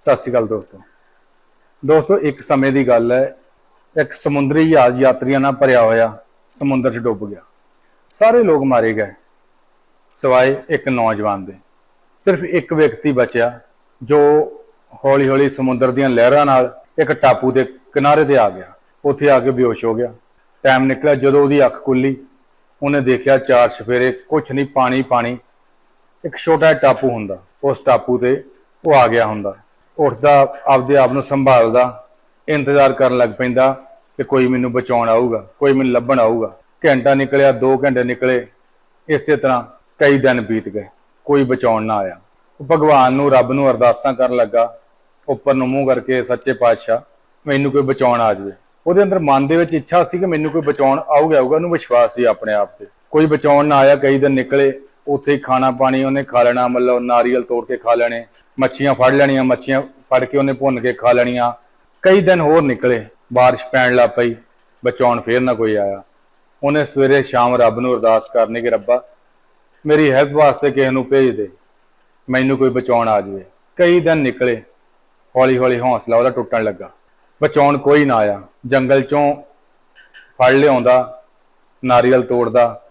ਸਤਿ ਸ਼੍ਰੀ ਅਕਾਲ ਦੋਸਤੋ। ਦੋਸਤੋ, ਇੱਕ ਸਮੇਂ ਦੀ ਗੱਲ ਹੈ। ਇੱਕ ਸਮੁੰਦਰੀ ਜਹਾਜ਼ ਯਾਤਰੀਆਂ ਨਾਲ ਭਰਿਆ ਹੋਇਆ ਸਮੁੰਦਰ 'ਚ ਡੁੱਬ ਗਿਆ। ਸਾਰੇ ਲੋਕ ਮਾਰੇ ਗਏ, ਸਿਵਾਏ ਇੱਕ ਨੌਜਵਾਨ ਦੇ। ਸਿਰਫ ਇੱਕ ਵਿਅਕਤੀ ਬਚਿਆ, ਜੋ ਹੌਲੀ-ਹੌਲੀ ਸਮੁੰਦਰ ਦੀਆਂ ਲਹਿਰਾਂ ਨਾਲ ਇੱਕ ਟਾਪੂ ਦੇ ਕਿਨਾਰੇ ਤੇ ਆ ਗਿਆ। ਉੱਥੇ ਆ ਕੇ ਬੇਹੋਸ਼ ਹੋ ਗਿਆ। ਟਾਈਮ ਨਿਕਲਿਆ ਜਦੋਂ ਉਹਦੀ ਅੱਖ ਖੁੱਲੀ ਉਹਨੇ ਦੇਖਿਆ ਚਾਰ ਸਫੇਰੇ, ਕੁਛ ਨਹੀਂ ਪਾਣੀ ਪਾਣੀ ਇੱਕ ਛੋਟਾ ਜਿਹਾ ਟਾਪੂ ਹੁੰਦਾ। ਉਸ ਟਾਪੂ ਤੇ ਉਹ ਆ ਗਿਆ ਹੁੰਦਾ। ਉੱਠਦਾ, ਆਪਦੇ ਆਪ ਨੂੰ ਸੰਭਾਲਦਾ, ਇੰਤਜ਼ਾਰ ਕਰਨ ਲੱਗ ਪੈਂਦਾ ਕਿ ਕੋਈ ਮੈਨੂੰ ਬਚਾਉਣ ਆਊਗਾ, ਕੋਈ ਮੈਨੂੰ ਲੱਭਣ ਆਊਗਾ। ਘੰਟਾ ਨਿਕਲਿਆ 2 ਘੰਟੇ ਨਿਕਲੇ, ਇਸੇ ਤਰ੍ਹਾਂ ਕਈ ਦਿਨ ਬੀਤ ਗਏ, ਕੋਈ ਬਚਾਉਣ ਨਾ ਆਇਆ। ਉਹ ਭਗਵਾਨ ਨੂੰ, ਰੱਬ ਨੂੰ ਅਰਦਾਸਾਂ ਕਰਨ ਲੱਗਾ, ਉੱਪਰ ਨੂੰ ਮੂੰਹ ਕਰਕੇ ਸੱਚੇ ਪਾਤਸ਼ਾਹ, ਮੈਨੂੰ ਕੋਈ ਬਚਾਉਣ ਆ ਜਾਵੇ। ਉਹਦੇ ਅੰਦਰ ਮਨ ਦੇ ਵਿੱਚ ਇੱਛਾ ਸੀ ਕਿ ਮੈਨੂੰ ਕੋਈ ਬਚਾਉਣ ਆਊਗਾ ਆਊਗਾ, ਉਹਨੂੰ ਵਿਸ਼ਵਾਸ ਸੀ ਆਪਣੇ ਆਪ ਤੇ। ਕੋਈ ਬਚਾਉਣ ਨਾ ਆਇਆ, ਕਈ ਦਿਨ ਨਿਕਲੇ ਉੱਥੇ ਹੀ ਖਾਣਾ ਪਾਣੀ ਉਹਨੇ ਖਾ ਲੈਣਾ, ਮਤਲਬ ਨਾਰੀਅਲ ਤੋੜ ਕੇ ਖਾ ਲੈਣੇ, ਮੱਛੀਆਂ ਫੜ ਲੈਣੀਆਂ, ਮੱਛੀਆਂ ਫੜ ਕੇ ਉਹਨੇ ਭੁੰਨ ਕੇ ਖਾ ਲੈਣੀਆਂ। ਕਈ ਦਿਨ ਹੋਰ ਨਿਕਲੇ, ਬਾਰਿਸ਼ ਪੈਣ ਲੱਗ ਪਈ, ਬਚਾਉਣ ਫੇਰ ਨਾ ਕੋਈ ਆਇਆ। ਉਹਨੇ ਸਵੇਰੇ ਸ਼ਾਮ ਰੱਬ ਨੂੰ ਅਰਦਾਸ ਕਰਨੀ ਕਿ ਰੱਬਾ, ਮੇਰੀ ਹੈਲਪ ਵਾਸਤੇ ਕਿਸੇ ਨੂੰ ਭੇਜ ਦੇ, ਮੈਨੂੰ ਕੋਈ ਬਚਾਉਣ ਆ ਜਾਵੇ। ਕਈ ਦਿਨ ਨਿਕਲੇ ਹੌਲੀ ਹੌਲੀ ਹੌਸਲਾ ਉਹਦਾ ਟੁੱਟਣ ਲੱਗਾ। ਬਚਾਉਣ ਕੋਈ ਨਾ ਆਇਆ, ਜੰਗਲ ਚੋਂ ਫੜ ਲਿਆਉਂਦਾ, ਨਾਰੀਅਲ ਤੋੜਦਾ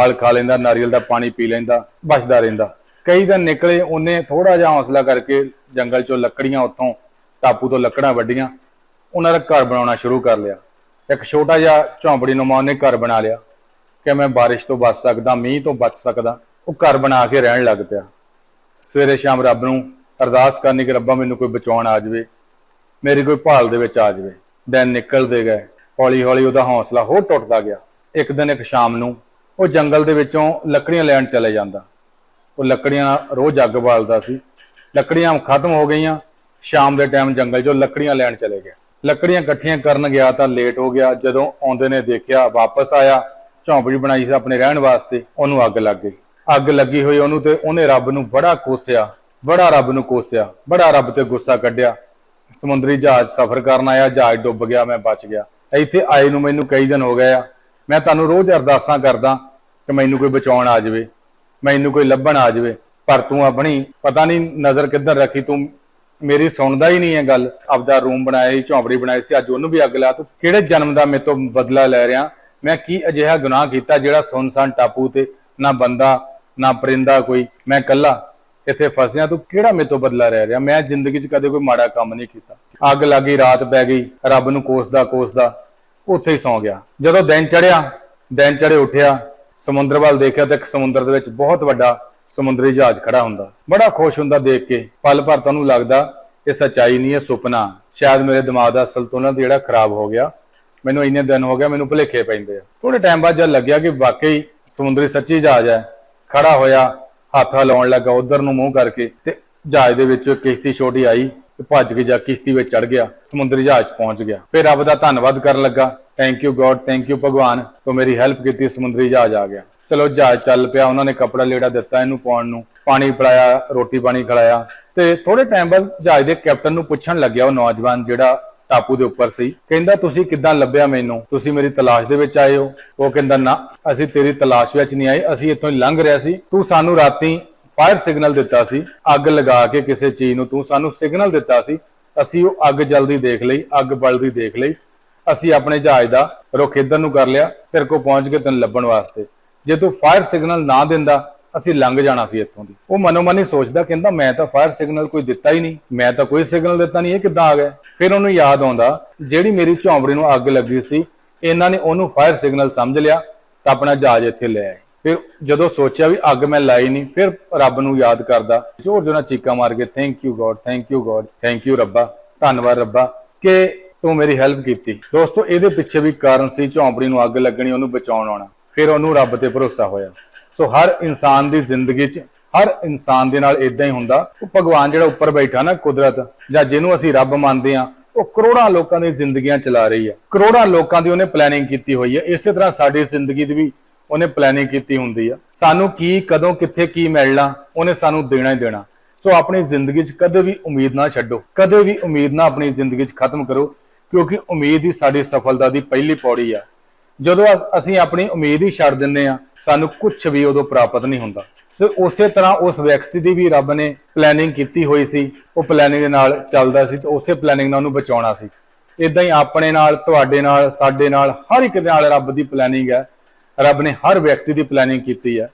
ਫਲ ਖਾ ਲੈਂਦਾ, ਨਾਰੀਅਲ ਦਾ ਪਾਣੀ ਪੀ ਲੈਂਦਾ, ਬਚਦਾ ਰਹਿੰਦਾ। ਕਈ ਦਿਨ ਨਿਕਲੇ, ਉਹਨੇ ਥੋੜਾ ਜਿਹਾ ਹੌਸਲਾ ਕਰਕੇ ਜੰਗਲ ਚੋਂ ਲੱਕੜੀਆਂ ਉੱਥੋਂ, ਟਾਪੂ ਤੋਂ ਲੱਕੜਾਂ ਵੱਢੀਆਂ, ਉਹਨਾਂ ਦਾ ਘਰ ਬਣਾਉਣਾ ਸ਼ੁਰੂ ਕਰ ਲਿਆ। ਇੱਕ ਛੋਟਾ ਜਿਹਾ ਝੌਂਪੜੀ ਨੂੰ ਉਹਨੇ ਘਰ ਬਣਾ ਲਿਆ। ਕਿ ਮੈਂ ਬਾਰਿਸ਼ ਤੋਂ ਬਚ ਸਕਦਾ, ਮੀਂਹ ਤੋਂ ਬਚ ਸਕਦਾ, ਉਹ ਘਰ ਬਣਾ ਕੇ ਰਹਿਣ ਲੱਗ ਪਿਆ। ਸਵੇਰੇ ਸ਼ਾਮ ਰੱਬ ਨੂੰ ਅਰਦਾਸ ਕਰਨੀ ਕਿ ਰੱਬਾ ਮੈਨੂੰ ਕੋਈ ਬਚਾਉਣ ਆ ਜਾਵੇ, ਮੇਰੀ ਕੋਈ ਭਾਲ ਦੇ ਵਿੱਚ ਆ ਜਾਵੇ। ਦਿਨ ਨਿਕਲਦੇ ਗਏ ਹੌਲੀ ਹੌਲੀ ਉਹਦਾ ਹੌਸਲਾ ਹੋਰ ਟੁੱਟਦਾ ਗਿਆ। ਇੱਕ ਦਿਨ ਇੱਕ ਸ਼ਾਮ ਨੂੰ ਉਹ ਜੰਗਲ ਦੇ ਵਿੱਚੋਂ ਲੱਕੜੀਆਂ ਲੈਣ ਚਲੇ ਜਾਂਦਾ। ਉਹ ਲੱਕੜੀਆਂ ਨਾਲ ਰੋਜ਼ ਅੱਗ ਬਾਲਦਾ ਸੀ। ਲੱਕੜੀਆਂ ਖਤਮ ਹੋ ਗਈਆਂ। ਸ਼ਾਮ ਦੇ ਟਾਈਮ ਜੰਗਲ 'ਚੋਂ ਲੱਕੜੀਆਂ ਲੈਣ ਚਲੇ ਗਿਆ ਲੱਕੜੀਆਂ ਇਕੱਠੀਆਂ ਕਰਨ ਗਿਆ ਤਾਂ ਲੇਟ ਹੋ ਗਿਆ। ਜਦੋਂ ਆਉਂਦੇ ਨੇ ਦੇਖਿਆ, ਵਾਪਸ ਆਇਆ। ਝੌਂਪੜੀ ਬਣਾਈ ਸੀ ਆਪਣੇ ਰਹਿਣ ਵਾਸਤੇ। ਉਹਨੂੰ ਅੱਗ ਲੱਗ ਗਈ। ਅੱਗ ਲੱਗੀ ਹੋਈ ਉਹਨੂੰ ਤੇ ਉਹਨੇ ਰੱਬ ਨੂੰ ਬੜਾ ਕੋਸਿਆ। ਬੜਾ ਰੱਬ ਨੂੰ ਕੋਸਿਆ। ਬੜਾ ਰੱਬ ਤੇ ਗੁੱਸਾ ਕੱਢਿਆ। ਸਮੁੰਦਰੀ ਜਹਾਜ਼ ਸਫ਼ਰ ਕਰਨ ਆਇਆ। ਜਹਾਜ਼ ਡੁੱਬ ਗਿਆ, ਮੈਂ ਬਚ ਗਿਆ। ਇੱਥੇ ਆਏ ਨੂੰ ਮੈਨੂੰ ਕਈ ਦਿਨ ਹੋ ਗਏ ਆ। ਮੈਂ ਤੁਹਾਨੂੰ ਰੋਜ਼ ਅਰਦਾਸਾਂ ਕਰਦਾ ਕਿ ਮੈਨੂੰ ਕੋਈ ਬਚਾਉਣ ਆ ਜਾਵੇ, ਮੈਨੂੰ ਕੋਈ ਲੱਭਣ ਆ ਜਾਵੇ, ਪਰ ਤੂੰ ਆਪਣੀ ਪਤਾ ਨਹੀਂ ਨਜ਼ਰ ਕਿੱਧਰ ਰੱਖੀ, ਤੂੰ ਮੇਰੀ ਸੁਣਦਾ ਹੀ ਨਹੀਂ ਹੈ ਗੱਲ। ਆਪਦਾ ਰੂਮ ਬਣਾਇਆ ਸੀ, ਝੌਂਪੜੀ ਬਣਾਈ ਸੀ, ਅੱਜ ਉਹਨੂੰ ਵੀ ਅੱਗ ਲਾ ਤੂੰ ਕਿਹੜੇ ਜਨਮ ਦਾ ਮੇਰੇ ਤੋਂ ਬਦਲਾ ਲੈ ਰਿਹਾ? ਮੈਂ ਕੀ ਅਜਿਹਾ ਗੁਨਾਹ ਕੀਤਾ ਜਿਹੜਾ ਸੁਨਸਾਨ ਟਾਪੂ ਤੇ ਨਾ ਬੰਦਾ, ਨਾ ਪਰਿੰਦਾ ਕੋਈ, ਮੈਂ ਇਕੱਲਾ ਇੱਥੇ ਫਸਿਆ? ਤੂੰ ਕਿਹੜਾ ਮੇਰੇ ਤੋਂ ਬਦਲਾ ਰਹਿ ਰਿਹਾ? ਮੈਂ ਜ਼ਿੰਦਗੀ 'ਚ ਕਦੇ ਕੋਈ ਮਾੜਾ ਕੰਮ ਨਹੀਂ ਕੀਤਾ। ਅੱਗ ਲੱਗੀ ਰਾਤ ਪੈ ਗਈ, ਰੱਬ ਨੂੰ ਕੋਸਦਾ ਕੋਸਦਾ ਉੱਥੇ ਹੀ ਸੌਂ ਗਿਆ। ਜਦੋਂ ਦਿਨ ਚੜਿਆ ਦਿਨ ਚੜੇ ਉੱਠਿਆ ਸਮੁੰਦਰ ਵੱਲ ਦੇਖਿਆ ਤਾਂ ਇੱਕ ਸਮੁੰਦਰ ਦੇ ਵਿੱਚ ਬਹੁਤ ਵੱਡਾ ਸਮੁੰਦਰੀ ਜਹਾਜ਼ ਖੜਾ ਹੁੰਦਾ। ਬੜਾ ਖੁਸ਼ ਹੁੰਦਾ ਦੇਖ ਕੇ। ਪਲ ਭਰ ਤੁਹਾਨੂੰ ਲੱਗਦਾ ਇਹ ਸੱਚਾਈ ਨਹੀਂ ਹੈ ਸੁਪਨਾ। ਸ਼ਾਇਦ ਮੇਰੇ ਦਿਮਾਗ ਦਾ ਸੰਤੁਲਨ ਜਿਹੜਾ ਖਰਾਬ ਹੋ ਗਿਆ। ਮੈਨੂੰ ਇੰਨੇ ਦਿਨ ਹੋ ਗਿਆ ਮੈਨੂੰ ਭੁਲੇਖੇ ਪੈਂਦੇ ਆ। ਥੋੜੇ ਟਾਈਮ ਬਾਅਦ ਜਦ ਲੱਗਿਆ ਕਿ ਵਾਕਈ ਸਮੁੰਦਰੀ ਸੱਚੀ ਜਹਾਜ਼ ਹੈ, ਖੜਾ ਹੋਇਆ, ਹੱਥ ਹਿਲਾਉਣ ਲੱਗਾ, ਉਧਰ ਨੂੰ ਮੂੰਹ ਕਰਕੇ ਤੇ ਜਹਾਜ਼ ਦੇ ਵਿੱਚ ਕਿਸ਼ਤੀ ਛੋਟੀ ਆਈ। ਤੇ ਭੱਜ ਕੇ ਜਾ ਕਿਸ਼ਤੀ ਵਿੱਚ ਚੜ ਗਿਆ, ਸਮੁੰਦਰੀ ਜਹਾਜ਼ 'ਚ ਪਹੁੰਚ ਗਿਆ। ਫਿਰ ਰੱਬ ਦਾ ਧੰਨਵਾਦ ਕਰਨ ਲੱਗਾ। Thank you god thank you ਭਗਵਾਨ, ਤੂੰ ਮੇਰੀ ਹੈਲਪ ਕੀਤੀ, ਸਮੁੰਦਰੀ ਜਹਾਜ਼ ਆ ਗਿਆ। ਚਲੋ ਜਹਾਜ਼ ਚੱਲ ਪਿਆ, ਉਹਨਾਂ ਨੇ ਕੱਪੜਾ ਲੇੜਾ ਦਿੱਤਾ ਇਹਨੂੰ ਪਾਉਣ ਨੂੰ, ਪਾਣੀ ਪਿਲਾਇਆ, ਰੋਟੀ ਪਾਣੀ ਖਿਲਾਇਆ। ਤੇ ਥੋੜੇ ਟਾਈਮ ਬਾਅਦ ਜਹਾਜ਼ ਦੇ ਕੈਪਟਨ ਨੂੰ ਪੁੱਛਣ ਲੱਗਿਆ ਉਹ ਨੌਜਵਾਨ ਜਿਹੜਾ ਟਾਪੂ ਦੇ ਉੱਪਰ ਸੀ। ਕਹਿੰਦਾ, ਤੁਸੀਂ ਕਿੱਦਾਂ ਲੱਭਿਆ ਮੈਨੂੰ? ਤੁਸੀਂ ਮੇਰੀ ਤਲਾਸ਼ ਦੇ ਵਿੱਚ ਆਏ ਹੋ? ਉਹ ਕਹਿੰਦਾ, ਨਾ, ਅਸੀਂ ਤੇਰੀ ਤਲਾਸ਼ ਵਿੱਚ ਨਹੀਂ ਆਏ, ਅਸੀਂ ਇੱਥੋਂ ਹੀ ਲੰਘ ਰਿਹਾ ਸੀ। ਤੂੰ ਸਾਨੂੰ ਰਾਤੀ ਫਾਇਰ ਸਿਗਨਲ ਦਿੱਤਾ ਸੀ, ਅੱਗ ਲਗਾ ਕੇ ਕਿਸੇ ਚੀਜ਼ ਨੂੰ ਤੂੰ ਸਾਨੂੰ ਸਿਗਨਲ ਦਿੱਤਾ ਸੀ, ਅਸੀਂ ਉਹ ਅੱਗ ਜਲਦੀ ਦੇਖ ਲਈ, ਅੱਗ ਬਲਦੀ ਦੇਖ ਲਈ, ਅਸੀਂ ਆਪਣੇ ਜਹਾਜ਼ ਦਾ ਰੁਖ ਇੱਧਰ ਨੂੰ ਕਰ ਲਿਆ, ਤੇਰੇ ਕੋਲ ਪਹੁੰਚ ਕੇ ਤੈਨੂੰ ਲੱਭਣ ਵਾਸਤੇ। ਜੇ ਤੂੰ ਫਾਇਰ ਸਿਗਨਲ ਨਾ ਦਿੰਦਾ, ਅਸੀਂ ਲੰਘ ਜਾਣਾ ਸੀ ਇੱਥੋਂ ਦੀ। ਉਹ ਮਨੋਮਨ ਹੀ ਸੋਚਦਾ ਕਹਿੰਦਾ, ਮੈਂ ਤਾਂ ਫਾਇਰ ਸਿਗਨਲ ਕੋਈ ਦਿੱਤਾ ਹੀ ਨਹੀਂ, ਮੈਂ ਤਾਂ ਕੋਈ ਸਿਗਨਲ ਦਿੱਤਾ ਨਹੀਂ, ਇਹ ਕਿੱਦਾਂ ਆ ਗਿਆ? ਫਿਰ ਉਹਨੂੰ ਯਾਦ ਆਉਂਦਾ, ਜਿਹੜੀ ਮੇਰੀ ਝੌਂਪੜੀ ਨੂੰ ਅੱਗ ਲੱਗੀ ਸੀ, ਇਹਨਾਂ ਨੇ ਉਹਨੂੰ ਫਾਇਰ ਸਿਗਨਲ ਸਮਝ ਲਿਆ, ਤਾਂ ਆਪਣਾ ਜਹਾਜ਼ ਇੱਥੇ ਲੈ ਆਏ। ਫਿਰ ਜਦੋਂ ਸੋਚਿਆ ਵੀ ਅੱਗ ਮੈਂ ਲਾਈ ਨਹੀਂ, ਫਿਰ ਰੱਬ ਨੂੰ ਯਾਦ ਕਰਦਾ, ਜ਼ੋਰ ਜ਼ੋਰ ਨਾਲ ਚੀਕਾਂ ਮਾਰ ਕੇ thank you god thank you god thank you ਰੱਬਾ, ਧੰਨਵਾਦ ਰੱਬਾ ਕਿ ਤੂੰ ਮੇਰੀ ਹੈਲਪ ਕੀਤੀ। ਦੋਸਤੋ, ਇਹਦੇ ਪਿੱਛੇ ਵੀ ਕਾਰਨ ਸੀ ਝੌਂਪੜੀ ਨੂੰ ਅੱਗ ਲੱਗਣੀ, ਉਹਨੂੰ ਬਚਾਉਣ ਆਉਣਾ। ਫਿਰ ਉਹਨੂੰ ਰੱਬ ਤੇ ਭਰੋਸਾ ਹੋਇਆ। ਸੋ ਹਰ ਇਨਸਾਨ ਦੀ ਜ਼ਿੰਦਗੀ 'ਚ, ਹਰ ਇਨਸਾਨ ਦੇ ਨਾਲ ਇਦਾਂ ਹੀ ਹੁੰਦਾ, ਉਹ ਭਗਵਾਨ ਜਿਹੜਾ ਉੱਪਰ ਬੈਠਾ ਨਾ ਕੁਦਰਤ ਜਾਂ ਜਿਹਨੂੰ ਅਸੀਂ ਰੱਬ ਮੰਨਦੇ ਆ ਉਹ ਕਰੋੜਾਂ ਲੋਕਾਂ ਦੀ ਜ਼ਿੰਦਗੀਆਂ ਚਲਾ ਰਹੀ ਹੈ। ਕਰੋੜਾਂ ਲੋਕਾਂ ਦੀ ਉਹਨੇ ਪਲੈਨਿੰਗ ਕੀਤੀ ਹੋਈ ਹੈ। ਇਸੇ ਤਰ੍ਹਾਂ ਸਾਡੀ ਜ਼ਿੰਦਗੀ ਦੀ ਵੀ ਉਹਨੇ ਪਲੈਨਿੰਗ ਕੀਤੀ ਹੁੰਦੀ ਆ। ਸਾਨੂੰ ਕੀ, ਕਦੋਂ, ਕਿੱਥੇ ਕੀ ਮਿਲਣਾ, ਉਹਨੇ ਸਾਨੂੰ ਦੇਣਾ ਹੀ ਦੇਣਾ। ਸੋ ਆਪਣੀ ਜ਼ਿੰਦਗੀ 'ਚ ਕਦੇ ਵੀ ਉਮੀਦ ਨਾ ਛੱਡੋ। ਕਦੇ ਵੀ ਉਮੀਦ ਨਾ ਆਪਣੀ ਜ਼ਿੰਦਗੀ 'ਚ ਖਤਮ ਕਰੋ, ਕਿਉਂਕਿ ਉਮੀਦ ਹੀ ਸਾਡੀ ਸਫਲਤਾ ਦੀ ਪਹਿਲੀ ਪੌੜੀ ਆ। ਜਦੋਂ ਅਸ- ਅਸੀਂ ਆਪਣੀ ਉਮੀਦ ਹੀ ਛੱਡ ਦਿੰਦੇ ਆ, ਸਾਨੂੰ ਕੁਝ ਵੀ ਉਦੋਂ ਪ੍ਰਾਪਤ ਨਹੀਂ ਹੁੰਦਾ। ਸੋ ਉਸੇ ਤਰ੍ਹਾਂ ਉਸ ਵਿਅਕਤੀ ਦੀ ਵੀ ਰੱਬ ਨੇ ਪਲੈਨਿੰਗ ਕੀਤੀ ਹੋਈ ਸੀ। ਉਹ ਪਲੈਨਿੰਗ ਦੇ ਨਾਲ ਚੱਲਦਾ ਸੀ ਤੇ ਉਸੇ ਪਲੈਨਿੰਗ ਨਾਲ ਉਹਨੂੰ ਬਚਾਉਣਾ ਸੀ। ਇਦਾਂ ਹੀ ਆਪਣੇ ਨਾਲ, ਤੁਹਾਡੇ ਨਾਲ, ਸਾਡੇ ਨਾਲ, ਹਰ ਇੱਕ ਦੇ ਨਾਲ ਰੱਬ ਦੀ ਪਲੈਨਿੰਗ ਹੈ ਰੱਬ ਨੇ ਹਰ ਵਿਅਕਤੀ ਦੀ ਪਲੈਨਿੰਗ ਕੀਤੀ ਹੈ।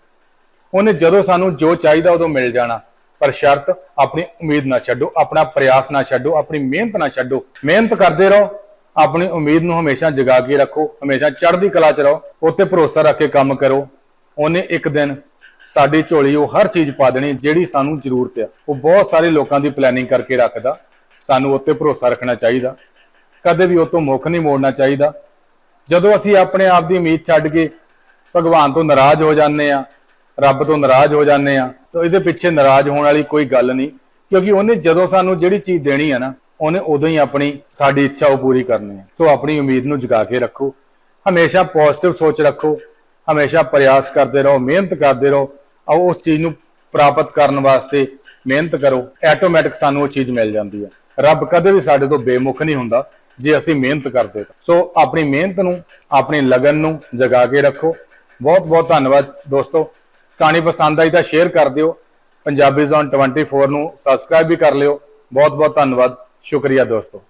ਉਹਨੇ ਜਦੋਂ ਸਾਨੂੰ ਜੋ ਚਾਹੀਦਾ ਉਦੋਂ ਮਿਲ ਜਾਣਾ। ਪਰ ਸ਼ਰਤ, ਆਪਣੀ ਉਮੀਦ ਨਾ ਛੱਡੋ, ਆਪਣਾ ਪ੍ਰਯਾਸ ਨਾ ਛੱਡੋ, ਆਪਣੀ ਮਿਹਨਤ ਨਾ ਛੱਡੋ। ਮਿਹਨਤ ਕਰਦੇ ਰਹੋ, ਆਪਣੀ ਉਮੀਦ ਨੂੰ ਹਮੇਸ਼ਾ ਜਗਾ ਕੇ ਰੱਖੋ, ਹਮੇਸ਼ਾ ਚੜ੍ਹਦੀ ਕਲਾ 'ਚ ਰਹੋ, ਉੱਤੇ ਭਰੋਸਾ ਰੱਖ ਕੇ ਕੰਮ ਕਰੋ। ਉਹਨੇ ਇੱਕ ਦਿਨ ਸਾਡੀ ਝੋਲੀ ਉਹ ਹਰ ਚੀਜ਼ ਪਾ ਦੇਣੀ ਜਿਹੜੀ ਸਾਨੂੰ ਜ਼ਰੂਰਤ ਆ। ਉਹ ਬਹੁਤ ਸਾਰੇ ਲੋਕਾਂ ਦੀ ਪਲੈਨਿੰਗ ਕਰਕੇ ਰੱਖਦਾ। ਸਾਨੂੰ ਉੱਤੇ ਭਰੋਸਾ ਰੱਖਣਾ ਚਾਹੀਦਾ। ਕਦੇ ਵੀ ਉਹ ਤੋਂ ਮੁੱਖ ਨਹੀਂ ਮੋੜਨਾ ਚਾਹੀਦਾ। ਜਦੋਂ ਅਸੀਂ ਆਪਣੇ ਆਪ ਦੀ ਉਮੀਦ ਛੱਡ ਕੇ ਭਗਵਾਨ ਤੋਂ ਨਾਰਾਜ਼ ਹੋ ਜਾਂਦੇ ਆ, ਰੱਬ ਤੋਂ ਨਾਰਾਜ਼ ਹੋ ਜਾਂਦੇ ਆ, ਤਾਂ ਇਹਦੇ ਪਿੱਛੇ ਨਾਰਾਜ਼ ਹੋਣ ਵਾਲੀ ਕੋਈ ਗੱਲ ਨਹੀਂ, ਕਿਉਂਕਿ ਉਹਨੇ ਜਦੋਂ ਸਾਨੂੰ ਜਿਹੜੀ ਚੀਜ਼ ਦੇਣੀ ਆ ਨਾ, ਉਹਨੇ ਉਦੋਂ ਹੀ ਆਪਣੀ ਸਾਡੀ ਇੱਛਾ ਉਹ ਪੂਰੀ ਕਰਨੀ ਹੈ ਸੋ ਆਪਣੀ ਉਮੀਦ ਨੂੰ ਜਗਾ ਕੇ ਰੱਖੋ, ਹਮੇਸ਼ਾ ਪੋਜ਼ਿਟਿਵ ਸੋਚ ਰੱਖੋ, ਹਮੇਸ਼ਾ ਪ੍ਰਯਾਸ ਕਰਦੇ ਰਹੋ, ਮਿਹਨਤ ਕਰਦੇ ਰਹੋ, ਆਓ ਉਸ ਚੀਜ਼ ਨੂੰ ਪ੍ਰਾਪਤ ਕਰਨ ਵਾਸਤੇ ਮਿਹਨਤ ਕਰੋ ਆਟੋਮੈਟਿਕ ਸਾਨੂੰ ਉਹ ਚੀਜ਼ ਮਿਲ ਜਾਂਦੀ ਹੈ ਰੱਬ ਕਦੇ ਵੀ ਸਾਡੇ ਤੋਂ ਬੇਮੁਖ ਨਹੀਂ ਹੁੰਦਾ, ਜੇ ਅਸੀਂ ਮਿਹਨਤ ਕਰਦੇ ਤਾਂ। ਸੋ ਆਪਣੀ ਮਿਹਨਤ ਨੂੰ, ਆਪਣੀ ਲਗਨ ਨੂੰ ਜਗਾ ਕੇ ਰੱਖੋ ਬਹੁਤ ਬਹੁਤ ਧੰਨਵਾਦ ਦੋਸਤੋ। ਕਹਾਣੀ ਪਸੰਦ ਆਈ ਤਾਂ ਸ਼ੇਅਰ ਕਰ ਦਿਓ। ਪੰਜਾਬੀ ਜ਼ੋਨ 24 ਨੂੰ ਸਬਸਕ੍ਰਾਈਬ ਵੀ ਕਰ ਲਿਓ। ਬਹੁਤ ਬਹੁਤ ਧੰਨਵਾਦ। ਸ਼ੁਕਰੀਆ ਦੋਸਤੋ।